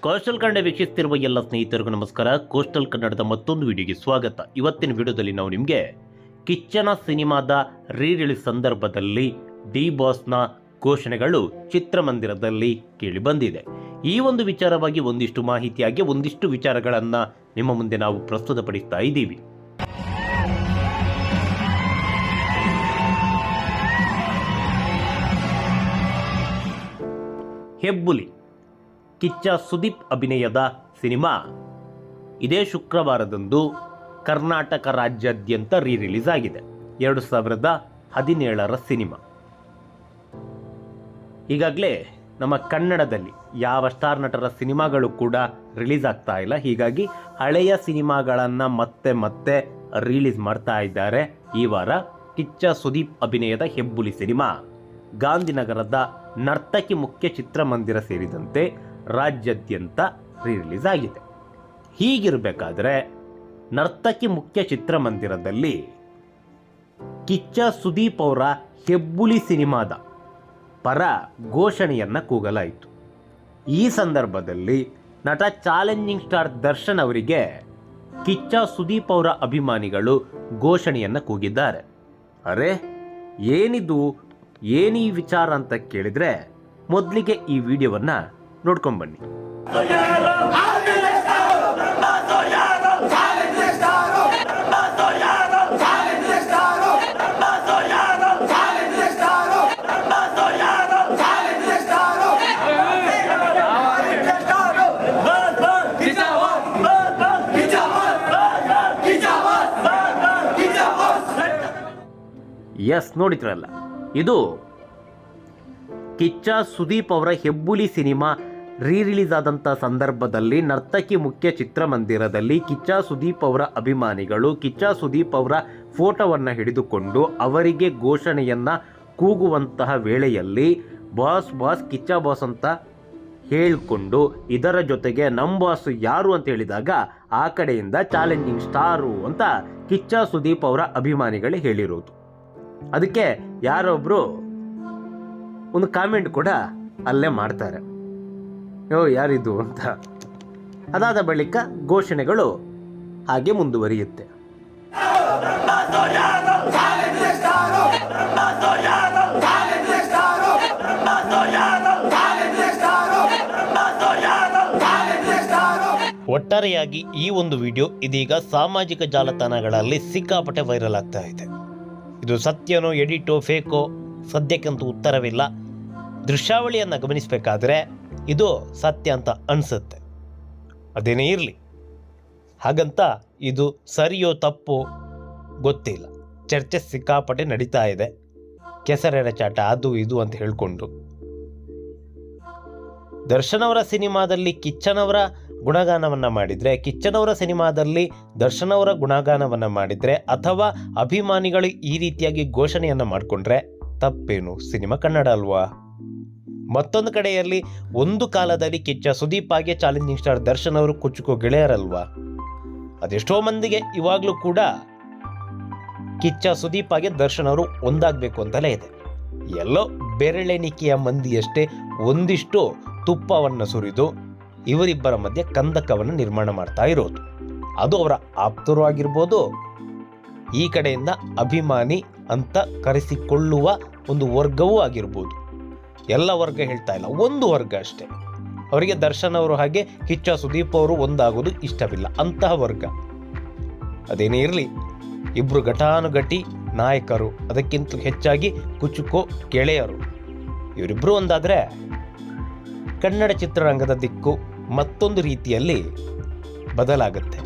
Coastal Kannada ವೀಕ್ಷಿಸುತ್ತಿರುವ ಎಲ್ಲ ಸ್ನೇಹಿತರಿಗೂ ನಮಸ್ಕಾರ. ಕೋಸ್ಟಲ್ ಕನ್ನಡದ ಮತ್ತೊಂದು ವಿಡಿಯೋಗೆ ಸ್ವಾಗತ. ಇವತ್ತಿನ ವಿಡಿಯೋದಲ್ಲಿ ನಾವು ನಿಮಗೆ ಕಿಚ್ಚನ ಸಿನಿಮಾದ ರೀ ರಿಲೀಸ್ ಸಂದರ್ಭದಲ್ಲಿ ಡಿ ಬಾಸ್ನ ಘೋಷಣೆಗಳು ಚಿತ್ರಮಂದಿರದಲ್ಲಿ ಕೇಳಿಬಂದಿದೆ ಈ ಒಂದು ವಿಚಾರವಾಗಿ ಒಂದಿಷ್ಟು ಮಾಹಿತಿಯಾಗಿ ಒಂದಿಷ್ಟು ವಿಚಾರಗಳನ್ನು ನಿಮ್ಮ ಮುಂದೆ ನಾವು ಪ್ರಸ್ತುತಪಡಿಸ್ತಾ ಇದ್ದೀವಿ. ಹೆಬ್ಬುಲಿ, ಕಿಚ್ಚ ಸುದೀಪ್ ಅಭಿನಯದ ಸಿನಿಮಾ. ಇದೇ ಶುಕ್ರವಾರದಂದು ಕರ್ನಾಟಕ ರಾಜ್ಯಾದ್ಯಂತ ರೀ ರಿಲೀಸ್ ಆಗಿದೆ ಎರಡು ಸಾವಿರದ ಹದಿನೇಳರ ಸಿನಿಮಾ. ಈಗಾಗಲೇ ನಮ್ಮ ಕನ್ನಡದಲ್ಲಿ ಯಾವ ಸ್ಟಾರ್ ನಟರ ಸಿನಿಮಾಗಳು ಕೂಡ ರಿಲೀಸ್ ಆಗ್ತಾ ಇಲ್ಲ. ಹೀಗಾಗಿ ಹಳೆಯ ಸಿನಿಮಾಗಳನ್ನು ಮತ್ತೆ ಮತ್ತೆ ರಿಲೀಸ್ ಮಾಡ್ತಾ ಇದ್ದಾರೆ ಈ ವಾರ ಕಿಚ್ಚ ಸುದೀಪ್ ಅಭಿನಯದ ಹೆಬ್ಬುಲಿ ಸಿನಿಮಾ. ಗಾಂಧಿನಗರದ ನರ್ತಕಿ ಮುಖ್ಯ ಚಿತ್ರಮಂದಿರ ಸೇರಿದಂತೆ ರಾಜ್ಯಾದ್ಯಂತ ರಿಲೀಸ್ ಆಗಿದೆ. ಹೀಗಿರಬೇಕಾದ್ರೆ ನರ್ತಕಿ ಮುಖ್ಯ ಚಿತ್ರಮಂದಿರದಲ್ಲಿ ಕಿಚ್ಚ ಸುದೀಪ್ ಅವರ ಹೆಬ್ಬುಲಿ ಸಿನಿಮಾದ ಪರ ಘೋಷಣೆಯನ್ನು ಕೂಗಲಾಯಿತು. ಈ ಸಂದರ್ಭದಲ್ಲಿ ನಟ ಚಾಲೆಂಜಿಂಗ್ ಸ್ಟಾರ್ ದರ್ಶನ್ ಅವರಿಗೆ ಕಿಚ್ಚ ಸುದೀಪ್ ಅವರ ಅಭಿಮಾನಿಗಳು ಘೋಷಣೆಯನ್ನು ಕೂಗಿದ್ದಾರೆ. ಅರೆ, ಏನಿದು ಏನೀ ವಿಚಾರ ಅಂತ ಕೇಳಿದ್ರೆ ಮೊದಲಿಗೆ ಈ ವಿಡಿಯೋವನ್ನ ನೋಡ್ಕೊಂಬನ್ನಿ. ಎಸ್ ನೋಡಿದ್ರಲ್ಲ. ಇದು ಕಿಚ್ಚ ಸುದೀಪ್ ಅವರ ಹೆಬ್ಬುಲಿ ಸಿನಿಮಾ ರೀ ರಿಲೀಸ್ ಆದಂಥ ಸಂದರ್ಭದಲ್ಲಿ ನರ್ತಕಿ ಮುಖ್ಯ ಚಿತ್ರಮಂದಿರದಲ್ಲಿ ಕಿಚ್ಚ ಸುದೀಪ್ ಅವರ ಅಭಿಮಾನಿಗಳು ಕಿಚ್ಚ ಸುದೀಪ್ ಅವರ ಫೋಟೋವನ್ನು ಹಿಡಿದುಕೊಂಡು ಅವರಿಗೆ ಘೋಷಣೆಯನ್ನು ಕೂಗುವಂತಹ ವೇಳೆಯಲ್ಲಿ ಬಾಸ್ ಬಾಸ್ ಕಿಚ್ಚ ಬಾಸ್ ಅಂತ ಹೇಳಿಕೊಂಡು ಇದರ ಜೊತೆಗೆ ನಮ್ಮ ಬಾಸ್ ಯಾರು ಅಂತ ಹೇಳಿದಾಗ ಆ ಕಡೆಯಿಂದ ಚಾಲೆಂಜಿಂಗ್ ಸ್ಟಾರು ಅಂತ ಕಿಚ್ಚ ಸುದೀಪ್ ಅವರ ಅಭಿಮಾನಿಗಳೇ ಹೇಳಿರೋದು. ಅದಕ್ಕೆ ಯಾರೊಬ್ಬರು ಒಂದು ಕಾಮೆಂಟ್ ಕೂಡ ಅಲ್ಲೇ ಮಾಡ್ತಾರೆ. ಯೋ ಯಾರಿದು ಅಂತ. ಅದಾದ ಬಳಿಕ ಘೋಷಣೆಗಳು ಹಾಗೆ ಮುಂದುವರಿಯುತ್ತೆ. ಒಟ್ಟಾರೆಯಾಗಿ ಈ ಒಂದು ವಿಡಿಯೋ ಇದೀಗ ಸಾಮಾಜಿಕ ಜಾಲತಾಣಗಳಲ್ಲಿ ಸಿಕ್ಕಾಪಟ್ಟೆ ವೈರಲ್ ಆಗ್ತಾ ಇದೆ. ಇದು ಸತ್ಯನೋ, ಎಡಿಟೋ, ಫೇಕೋ, ಸದ್ಯಕ್ಕಂತೂ ಉತ್ತರವಿಲ್ಲ. ದೃಶ್ಯಾವಳಿಯನ್ನು ಗಮನಿಸಬೇಕಾದ್ರೆ ಇದು ಸತ್ಯ ಅಂತ ಅನಿಸುತ್ತೆ. ಅದೇನೇ ಇರಲಿ. ಹಾಗಂತ ಇದು ಸರಿಯೋ ತಪ್ಪು ಗೊತ್ತಿಲ್ಲ. ಚರ್ಚೆ ಸಿಕ್ಕಾಪಟ್ಟೆ ನಡೀತಾ ಇದೆ. ಕೆಸರೆರಚಾಟ ಅದು ಇದು ಅಂತ ಹೇಳ್ಕೊಂಡು. ದರ್ಶನ್ ಅವರ ಸಿನಿಮಾದಲ್ಲಿ ಕಿಚ್ಚನವರ ಗುಣಗಾನವನ್ನು ಮಾಡಿದರೆ, ಕಿಚ್ಚನವರ ಸಿನಿಮಾದಲ್ಲಿ ದರ್ಶನ್ ಅವರ ಗುಣಗಾನವನ್ನು ಮಾಡಿದರೆ ಅಥವಾ ಅಭಿಮಾನಿಗಳು ಈ ರೀತಿಯಾಗಿ ಘೋಷಣೆಯನ್ನು ಮಾಡಿಕೊಂಡ್ರೆ ತಪ್ಪೇನು? ಸಿನಿಮಾ ಕನ್ನಡ ಅಲ್ವಾ? ಮತ್ತೊಂದು ಕಡೆಯಲ್ಲಿ, ಒಂದು ಕಾಲದಲ್ಲಿ ಕಿಚ್ಚ ಸುದೀಪ್ ಆಗಿ ಚಾಲೆಂಜಿಂಗ್ ಸ್ಟಾರ್ ದರ್ಶನ್ ಅವರು ಕುಚ್ಚುಕೋ ಗೆಳೆಯರಲ್ವಾ? ಅದೆಷ್ಟೋ ಮಂದಿಗೆ ಇವಾಗಲೂ ಕೂಡ ಕಿಚ್ಚ ಸುದೀಪ್ ಆಗಿ ದರ್ಶನ್ ಅವರು ಒಂದಾಗಬೇಕು ಅಂತಲೇ ಇದೆ. ಎಲ್ಲೋ ಬೆರಳೆಣಿಕೆಯ ಮಂದಿಯಷ್ಟೇ ಒಂದಿಷ್ಟು ತುಪ್ಪವನ್ನು ಸುರಿದು ಇವರಿಬ್ಬರ ಮಧ್ಯೆ ಕಂದಕವನ್ನು ನಿರ್ಮಾಣ ಮಾಡ್ತಾ ಇರೋದು. ಅದು ಅವರ ಆಪ್ತರು ಆಗಿರ್ಬೋದು. ಈ ಕಡೆಯಿಂದ ಅಭಿಮಾನಿ ಅಂತ ಕರೆಸಿಕೊಳ್ಳುವ ಒಂದು ವರ್ಗವೂ ಆಗಿರ್ಬೋದು. ಎಲ್ಲ ವರ್ಗ ಹೇಳ್ತಾ ಇಲ್ಲ, ಒಂದು ವರ್ಗ ಅಷ್ಟೇ. ಅವರಿಗೆ ದರ್ಶನ್ ಅವರು ಹಾಗೆ ಕಿಚ್ಚ ಸುದೀಪ್ ಅವರು ಒಂದಾಗೋದು ಇಷ್ಟವಿಲ್ಲ, ಅಂತಹ ವರ್ಗ. ಅದೇನೇ ಇರಲಿ ಇಬ್ಬರು ಘಟಾನುಘಟಿ ನಾಯಕರು. ಅದಕ್ಕಿಂತ ಹೆಚ್ಚಾಗಿ ಕುಚುಕೋ ಗೆಳೆಯರು. ಇವರಿಬ್ಬರು ಒಂದಾದರೆ ಕನ್ನಡ ಚಿತ್ರರಂಗದ ದಿಕ್ಕು ಮತ್ತೊಂದು ರೀತಿಯಲ್ಲಿ ಬದಲಾಗುತ್ತೆ.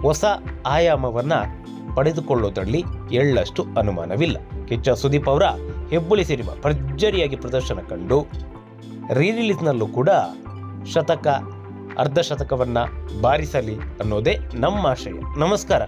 ಹೊಸ ಆಯಾಮವನ್ನು ಪಡೆದುಕೊಳ್ಳೋದ್ರಲ್ಲಿ ಎಳ್ಳಷ್ಟು ಅನುಮಾನವಿಲ್ಲ. ಕಿಚ್ಚ ಸುದೀಪ್ ಅವರ ಹೆಬ್ಬುಳಿ ಸಿನಿಮಾ ಭರ್ಜರಿಯಾಗಿ ಪ್ರದರ್ಶನ ಕಂಡು ರೀ ರಿಲೀಸ್ನಲ್ಲೂ ಕೂಡ ಶತಕ, ಅರ್ಧಶತಕವನ್ನು ಬಾರಿಸಲಿ ಅನ್ನೋದೇ ನಮ್ಮ ಆಶಯ. ನಮಸ್ಕಾರ.